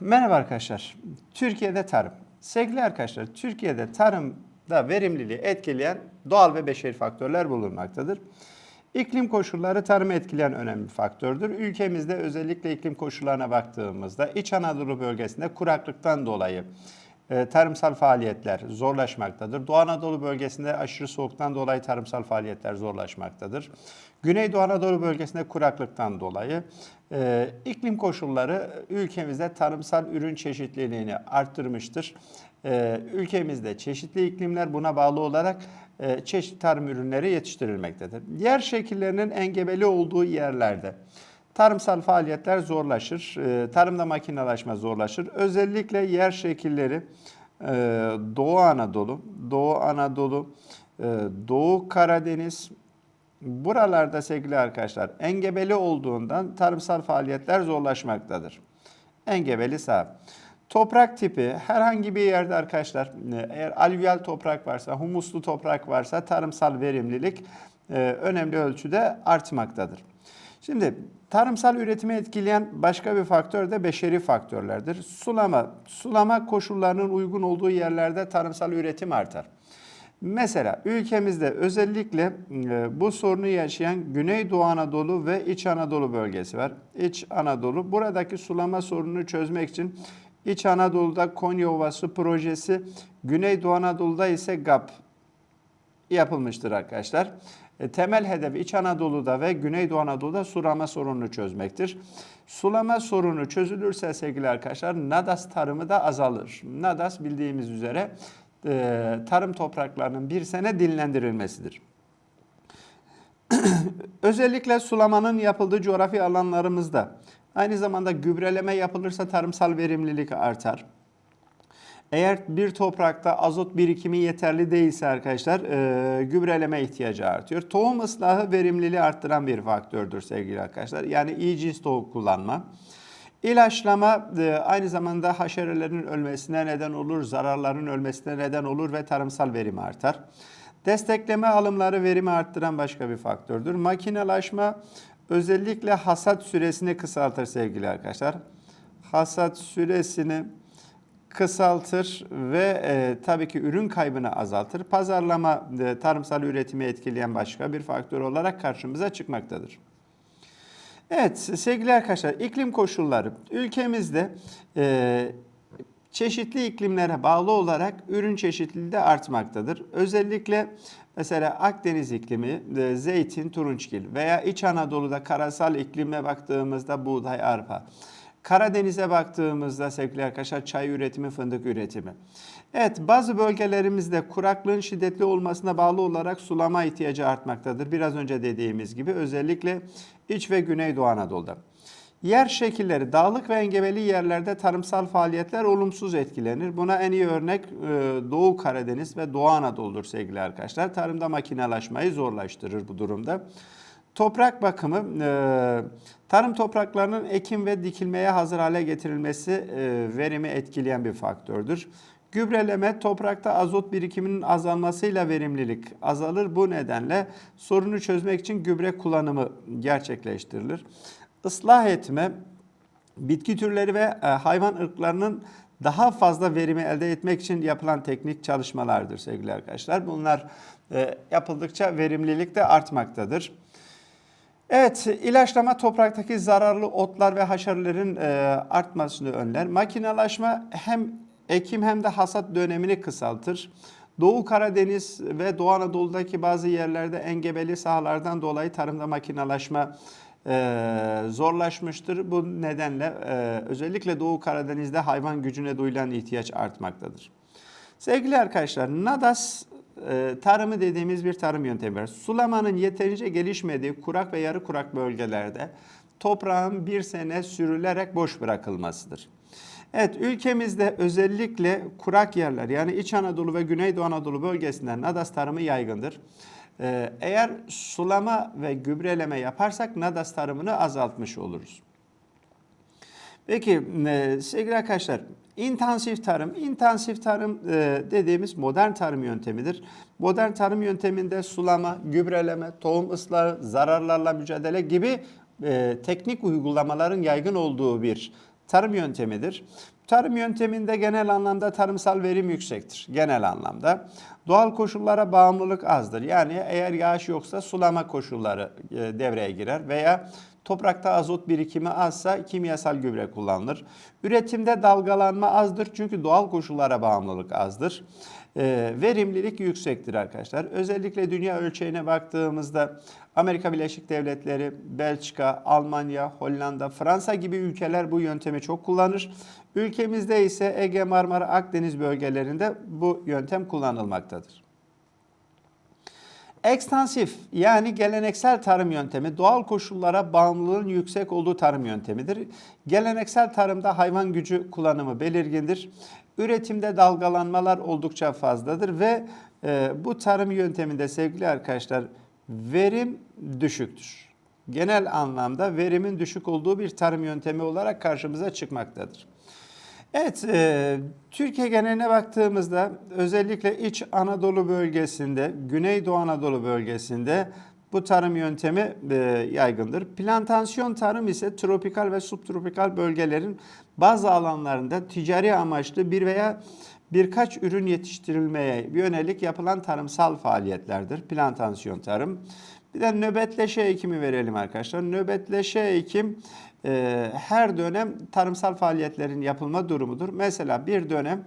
Merhaba arkadaşlar. Türkiye'de tarım. Sevgili arkadaşlar, Türkiye'de tarımda verimliliği etkileyen doğal ve beşeri faktörler bulunmaktadır. İklim koşulları tarımı etkileyen önemli faktördür. Ülkemizde özellikle iklim koşullarına baktığımızda İç Anadolu bölgesinde kuraklıktan dolayı e, tarımsal faaliyetler zorlaşmaktadır. Doğu Anadolu bölgesinde aşırı soğuktan dolayı tarımsal faaliyetler zorlaşmaktadır. Güneydoğu Anadolu bölgesinde kuraklıktan dolayı e, iklim koşulları ülkemizde tarımsal ürün çeşitliliğini arttırmıştır. E, ülkemizde çeşitli iklimler buna bağlı olarak e, çeşitli tarım ürünleri yetiştirilmektedir. Yer şekillerinin engebeli olduğu yerlerde tarımsal faaliyetler zorlaşır, e, tarımda makinalaşma zorlaşır. Özellikle yer şekilleri e, Doğu Anadolu, Doğu Anadolu, e, Doğu Karadeniz, buralarda sevgili arkadaşlar engebeli olduğundan tarımsal faaliyetler zorlaşmaktadır. Engebeli saha. Toprak tipi herhangi bir yerde arkadaşlar eğer alüvyal toprak varsa, humuslu toprak varsa tarımsal verimlilik önemli ölçüde artmaktadır. Şimdi tarımsal üretimi etkileyen başka bir faktör de beşeri faktörlerdir. Sulama, sulama koşullarının uygun olduğu yerlerde tarımsal üretim artar. Mesela ülkemizde özellikle e, bu sorunu yaşayan Güneydoğu Anadolu ve İç Anadolu bölgesi var. İç Anadolu buradaki sulama sorununu çözmek için İç Anadolu'da Konya Ovası projesi, Güneydoğu Anadolu'da ise GAP yapılmıştır arkadaşlar. E, Temel hedef İç Anadolu'da ve Güneydoğu Anadolu'da sulama sorununu çözmektir. Sulama sorunu çözülürse sevgili arkadaşlar nadas tarımı da azalır. Nadas bildiğimiz üzere e, tarım topraklarının bir sene dinlendirilmesidir. Özellikle sulamanın yapıldığı coğrafi alanlarımızda aynı zamanda gübreleme yapılırsa tarımsal verimlilik artar. Eğer bir toprakta azot birikimi yeterli değilse arkadaşlar e, gübreleme ihtiyacı artıyor. Tohum ıslahı verimliliği arttıran bir faktördür sevgili arkadaşlar. Yani iyi cins tohum kullanma. İlaçlama e, aynı zamanda haşerelerin ölmesine neden olur, zararların ölmesine neden olur ve tarımsal verim artar. Destekleme alımları verimi arttıran başka bir faktördür. Makinelaşma özellikle hasat süresini kısaltır sevgili arkadaşlar. Hasat süresini kısaltır ve e, tabii ki ürün kaybını azaltır. Pazarlama e, tarımsal üretimi etkileyen başka bir faktör olarak karşımıza çıkmaktadır. Evet sevgili arkadaşlar iklim koşulları ülkemizde e, çeşitli iklimlere bağlı olarak ürün çeşitliliği de artmaktadır. Özellikle mesela Akdeniz iklimi e, zeytin, turunçgil veya İç Anadolu'da karasal iklime baktığımızda buğday, arpa. Karadeniz'e baktığımızda sevgili arkadaşlar çay üretimi, fındık üretimi. Evet bazı bölgelerimizde kuraklığın şiddetli olmasına bağlı olarak sulama ihtiyacı artmaktadır. Biraz önce dediğimiz gibi özellikle İç ve Güneydoğu Anadolu'da. Yer şekilleri dağlık ve engebeli yerlerde tarımsal faaliyetler olumsuz etkilenir. Buna en iyi örnek e, Doğu Karadeniz ve Doğu Anadolu'dur sevgili arkadaşlar. Tarımda makinalaşmayı zorlaştırır bu durumda. Toprak bakımı, e, tarım topraklarının ekim ve dikilmeye hazır hale getirilmesi e, verimi etkileyen bir faktördür. Gübreleme toprakta azot birikiminin azalmasıyla verimlilik azalır. Bu nedenle sorunu çözmek için gübre kullanımı gerçekleştirilir. Islah etme, bitki türleri ve e, hayvan ırklarının daha fazla verimi elde etmek için yapılan teknik çalışmalardır sevgili arkadaşlar. Bunlar e, yapıldıkça verimlilik de artmaktadır. Evet, ilaçlama topraktaki zararlı otlar ve haşerelerin e, artmasını önler. Makinalaşma hem ekim hem de hasat dönemini kısaltır. Doğu Karadeniz ve Doğu Anadolu'daki bazı yerlerde engebeli sahalardan dolayı tarımda makinalaşma e, zorlaşmıştır. Bu nedenle e, özellikle Doğu Karadeniz'de hayvan gücüne duyulan ihtiyaç artmaktadır. Sevgili arkadaşlar, NADAS e, tarımı dediğimiz bir tarım yöntemi var. Sulamanın yeterince gelişmediği kurak ve yarı kurak bölgelerde toprağın bir sene sürülerek boş bırakılmasıdır. Evet ülkemizde özellikle kurak yerler yani İç Anadolu ve Güneydoğu Anadolu bölgesinden nadas tarımı yaygındır. Ee, Eğer sulama ve gübreleme yaparsak nadas tarımını azaltmış oluruz. Peki e, sevgili arkadaşlar intensif tarım, intensif tarım e, dediğimiz modern tarım yöntemidir. Modern tarım yönteminde sulama, gübreleme, tohum ıslahı, zararlarla mücadele gibi e, teknik uygulamaların yaygın olduğu bir tarım yöntemidir. Tarım yönteminde genel anlamda tarımsal verim yüksektir. Genel anlamda. Doğal koşullara bağımlılık azdır. Yani eğer yağış yoksa sulama koşulları devreye girer veya toprakta azot birikimi azsa kimyasal gübre kullanılır. Üretimde dalgalanma azdır çünkü doğal koşullara bağımlılık azdır. E, verimlilik yüksektir arkadaşlar. Özellikle dünya ölçeğine baktığımızda Amerika Birleşik Devletleri, Belçika, Almanya, Hollanda, Fransa gibi ülkeler bu yöntemi çok kullanır. Ülkemizde ise Ege, Marmara, Akdeniz bölgelerinde bu yöntem kullanılmaktadır. Ekstansif yani geleneksel tarım yöntemi doğal koşullara bağımlılığın yüksek olduğu tarım yöntemidir. Geleneksel tarımda hayvan gücü kullanımı belirgindir. Üretimde dalgalanmalar oldukça fazladır ve e, bu tarım yönteminde sevgili arkadaşlar verim düşüktür. Genel anlamda verimin düşük olduğu bir tarım yöntemi olarak karşımıza çıkmaktadır. Evet, e, Türkiye geneline baktığımızda özellikle İç Anadolu bölgesinde, Güneydoğu Anadolu bölgesinde bu tarım yöntemi e, yaygındır. Plantasyon tarım ise tropikal ve subtropikal bölgelerin bazı alanlarında ticari amaçlı bir veya birkaç ürün yetiştirilmeye yönelik yapılan tarımsal faaliyetlerdir. Plantasyon tarım. Bir de nöbetleşe ekimi verelim arkadaşlar. Nöbetleşe ekim e, her dönem tarımsal faaliyetlerin yapılma durumudur. Mesela bir dönem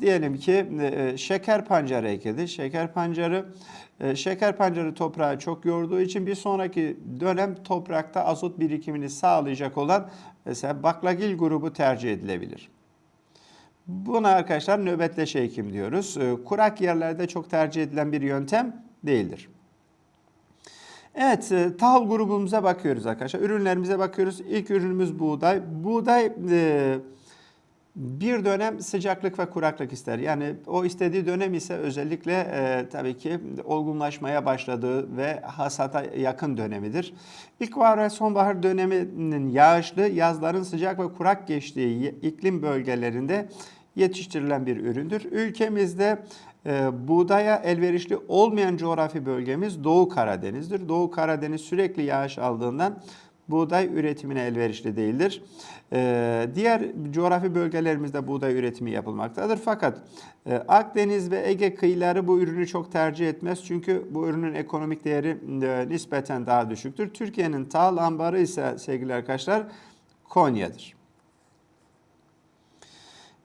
diyelim ki e, şeker pancarı ekildi. Şeker pancarı e, şeker pancarı toprağı çok yorduğu için bir sonraki dönem toprakta azot birikimini sağlayacak olan mesela baklagil grubu tercih edilebilir. Buna arkadaşlar nöbetleşe ekim diyoruz. E, kurak yerlerde çok tercih edilen bir yöntem değildir. Evet, e, tahıl grubumuza bakıyoruz arkadaşlar. Ürünlerimize bakıyoruz. İlk ürünümüz buğday. Buğday e, bir dönem sıcaklık ve kuraklık ister. Yani o istediği dönem ise özellikle e, tabii ki olgunlaşmaya başladığı ve hasata yakın dönemidir. İlkbahar ve sonbahar döneminin yağışlı, yazların sıcak ve kurak geçtiği iklim bölgelerinde yetiştirilen bir üründür. Ülkemizde e, buğdaya elverişli olmayan coğrafi bölgemiz Doğu Karadeniz'dir. Doğu Karadeniz sürekli yağış aldığından buğday üretimine elverişli değildir. Ee, diğer coğrafi bölgelerimizde buğday üretimi yapılmaktadır. Fakat e, Akdeniz ve Ege kıyıları bu ürünü çok tercih etmez. Çünkü bu ürünün ekonomik değeri e, nispeten daha düşüktür. Türkiye'nin tahıl ambarı ise sevgili arkadaşlar Konya'dır.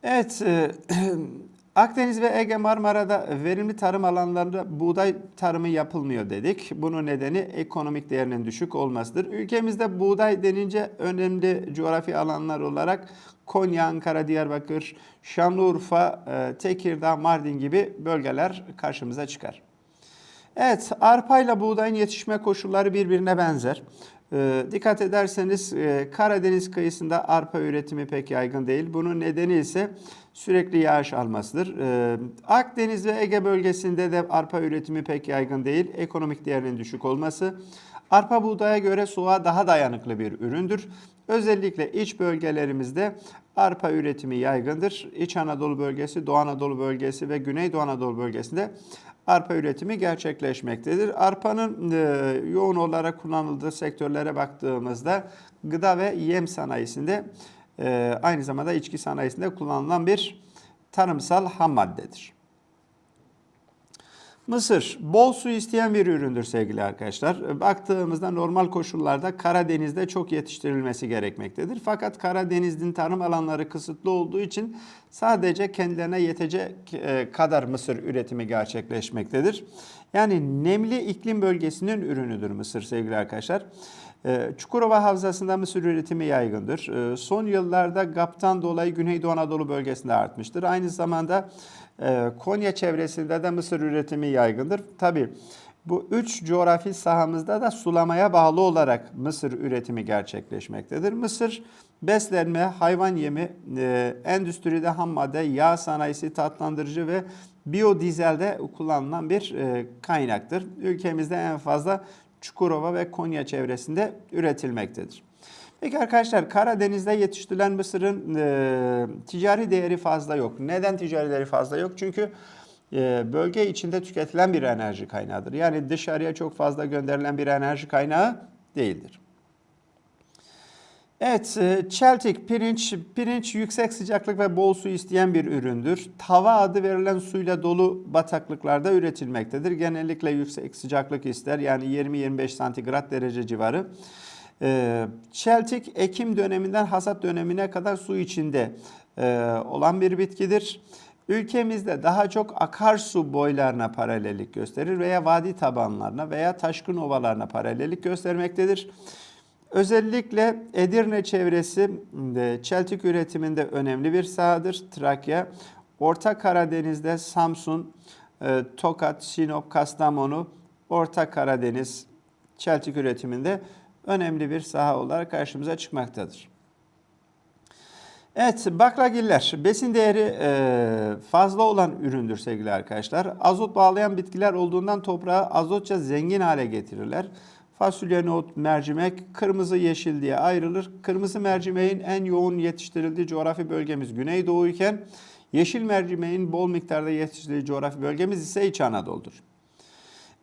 Evet, e, Akdeniz ve Ege Marmara'da verimli tarım alanlarında buğday tarımı yapılmıyor dedik. Bunun nedeni ekonomik değerinin düşük olmasıdır. Ülkemizde buğday denince önemli coğrafi alanlar olarak Konya, Ankara, Diyarbakır, Şanlıurfa, e, Tekirdağ, Mardin gibi bölgeler karşımıza çıkar. Evet, arpa ile buğdayın yetişme koşulları birbirine benzer. E, dikkat ederseniz e, Karadeniz kıyısında arpa üretimi pek yaygın değil. Bunun nedeni ise sürekli yağış almasıdır. E, Akdeniz ve Ege bölgesinde de arpa üretimi pek yaygın değil. Ekonomik değerinin düşük olması. Arpa buğdaya göre soğuğa daha dayanıklı bir üründür. Özellikle iç bölgelerimizde arpa üretimi yaygındır. İç Anadolu bölgesi, Doğu Anadolu bölgesi ve Güneydoğu Anadolu bölgesinde arpa üretimi gerçekleşmektedir. Arpanın e, yoğun olarak kullanıldığı sektörlere baktığımızda gıda ve yem sanayisinde e, aynı zamanda içki sanayisinde kullanılan bir tarımsal ham maddedir. Mısır bol su isteyen bir üründür sevgili arkadaşlar. Baktığımızda normal koşullarda Karadeniz'de çok yetiştirilmesi gerekmektedir. Fakat Karadeniz'in tarım alanları kısıtlı olduğu için sadece kendilerine yetecek e, kadar mısır üretimi gerçekleşmektedir. Yani nemli iklim bölgesinin ürünüdür mısır sevgili arkadaşlar. E, Çukurova Havzası'nda mısır üretimi yaygındır. E, son yıllarda GAP'tan dolayı Güneydoğu Anadolu bölgesinde artmıştır. Aynı zamanda Konya çevresinde de mısır üretimi yaygındır. Tabi bu üç coğrafi sahamızda da sulamaya bağlı olarak mısır üretimi gerçekleşmektedir. Mısır beslenme, hayvan yemi, e, endüstride ham madde, yağ sanayisi, tatlandırıcı ve biyodizelde kullanılan bir e, kaynaktır. Ülkemizde en fazla Çukurova ve Konya çevresinde üretilmektedir. Peki arkadaşlar Karadeniz'de yetiştirilen mısırın e, ticari değeri fazla yok. Neden ticari değeri fazla yok? Çünkü e, bölge içinde tüketilen bir enerji kaynağıdır. Yani dışarıya çok fazla gönderilen bir enerji kaynağı değildir. Evet, e, çeltik, pirinç, pirinç yüksek sıcaklık ve bol su isteyen bir üründür. Tava adı verilen suyla dolu bataklıklarda üretilmektedir. Genellikle yüksek sıcaklık ister yani 20-25 santigrat derece civarı. E, Çeltik ekim döneminden hasat dönemine kadar su içinde e, olan bir bitkidir. Ülkemizde daha çok akarsu boylarına paralellik gösterir veya vadi tabanlarına veya taşkın ovalarına paralellik göstermektedir. Özellikle Edirne çevresi çeltik üretiminde önemli bir sahadır. Trakya, Orta Karadeniz'de Samsun, e, Tokat, Sinop, Kastamonu, Orta Karadeniz çeltik üretiminde önemli bir saha olarak karşımıza çıkmaktadır. Evet, baklagiller besin değeri e, fazla olan üründür sevgili arkadaşlar. Azot bağlayan bitkiler olduğundan toprağı azotça zengin hale getirirler. Fasulye, nohut, mercimek kırmızı yeşil diye ayrılır. Kırmızı mercimeğin en yoğun yetiştirildiği coğrafi bölgemiz Güneydoğu iken yeşil mercimeğin bol miktarda yetiştirildiği coğrafi bölgemiz ise İç Anadolu'dur.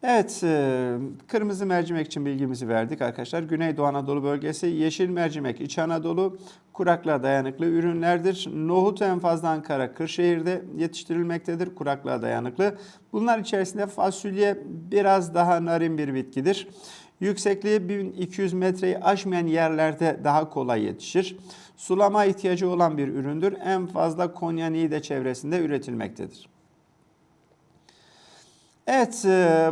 Evet, e, kırmızı mercimek için bilgimizi verdik arkadaşlar. Güneydoğu Anadolu bölgesi, yeşil mercimek İç Anadolu, kuraklığa dayanıklı ürünlerdir. Nohut en fazla Ankara, Kırşehir'de yetiştirilmektedir, kuraklığa dayanıklı. Bunlar içerisinde fasulye biraz daha narin bir bitkidir. Yüksekliği 1200 metreyi aşmayan yerlerde daha kolay yetişir. Sulama ihtiyacı olan bir üründür. En fazla Konya Niğde çevresinde üretilmektedir. Evet, e,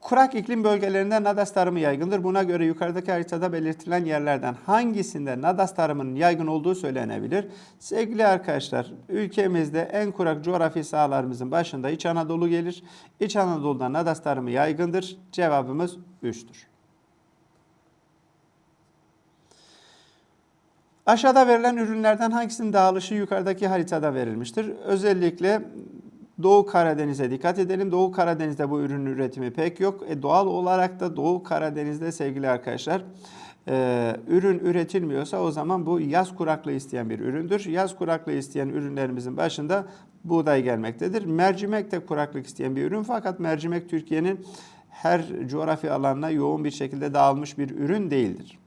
kurak iklim bölgelerinde nadas tarımı yaygındır. Buna göre yukarıdaki haritada belirtilen yerlerden hangisinde nadas tarımının yaygın olduğu söylenebilir. Sevgili arkadaşlar, ülkemizde en kurak coğrafi sahalarımızın başında İç Anadolu gelir. İç Anadolu'da nadas tarımı yaygındır. Cevabımız 3'tür. Aşağıda verilen ürünlerden hangisinin dağılışı yukarıdaki haritada verilmiştir? Özellikle Doğu Karadeniz'e dikkat edelim. Doğu Karadeniz'de bu ürün üretimi pek yok. E, doğal olarak da Doğu Karadeniz'de sevgili arkadaşlar e, ürün üretilmiyorsa o zaman bu yaz kuraklığı isteyen bir üründür. Yaz kuraklığı isteyen ürünlerimizin başında buğday gelmektedir. Mercimek de kuraklık isteyen bir ürün fakat mercimek Türkiye'nin her coğrafi alanına yoğun bir şekilde dağılmış bir ürün değildir.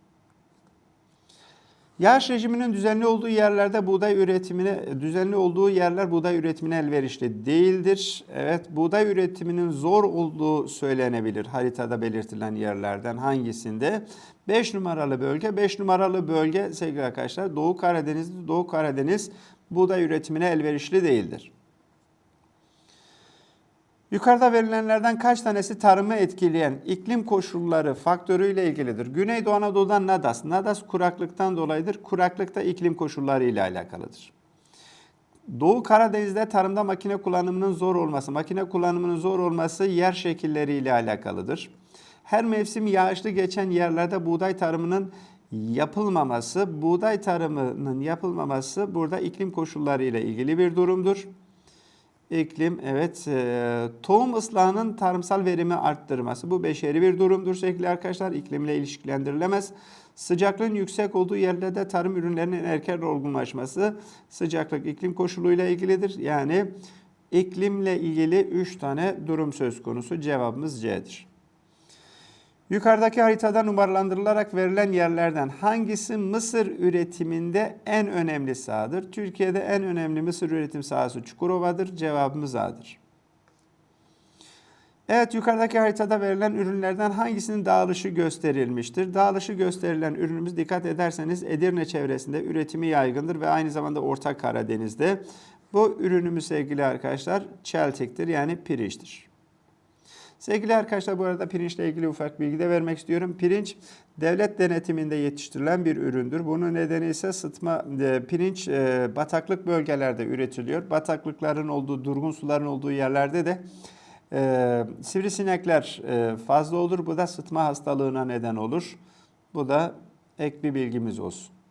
Yağış rejiminin düzenli olduğu yerlerde buğday üretimine düzenli olduğu yerler buğday üretimine elverişli değildir. Evet, buğday üretiminin zor olduğu söylenebilir haritada belirtilen yerlerden hangisinde? 5 numaralı bölge. 5 numaralı bölge sevgili arkadaşlar Doğu Karadeniz, Doğu Karadeniz buğday üretimine elverişli değildir. Yukarıda verilenlerden kaç tanesi tarımı etkileyen iklim koşulları faktörüyle ilgilidir? Güneydoğu Anadolu'dan Nadas. Nadas kuraklıktan dolayıdır. Kuraklıkta iklim koşulları ile alakalıdır. Doğu Karadeniz'de tarımda makine kullanımının zor olması, makine kullanımının zor olması yer şekilleri ile alakalıdır. Her mevsim yağışlı geçen yerlerde buğday tarımının yapılmaması, buğday tarımının yapılmaması burada iklim koşulları ile ilgili bir durumdur. İklim, evet. E, tohum ıslahının tarımsal verimi arttırması. Bu beşeri bir durumdur sevgili arkadaşlar. İklimle ilişkilendirilemez. Sıcaklığın yüksek olduğu yerlerde tarım ürünlerinin erken olgunlaşması sıcaklık iklim koşuluyla ilgilidir. Yani iklimle ilgili 3 tane durum söz konusu. Cevabımız C'dir. Yukarıdaki haritada numaralandırılarak verilen yerlerden hangisi mısır üretiminde en önemli sahadır? Türkiye'de en önemli mısır üretim sahası Çukurova'dır. Cevabımız A'dır. Evet yukarıdaki haritada verilen ürünlerden hangisinin dağılışı gösterilmiştir? Dağılışı gösterilen ürünümüz dikkat ederseniz Edirne çevresinde üretimi yaygındır ve aynı zamanda Orta Karadeniz'de. Bu ürünümüz sevgili arkadaşlar çeltiktir yani pirinçtir. Sevgili arkadaşlar bu arada pirinçle ilgili ufak bilgi de vermek istiyorum. Pirinç devlet denetiminde yetiştirilen bir üründür. Bunun nedeni ise sıtma e, pirinç e, bataklık bölgelerde üretiliyor. Bataklıkların olduğu, durgun suların olduğu yerlerde de e, sivrisinekler e, fazla olur. Bu da sıtma hastalığına neden olur. Bu da ek bir bilgimiz olsun.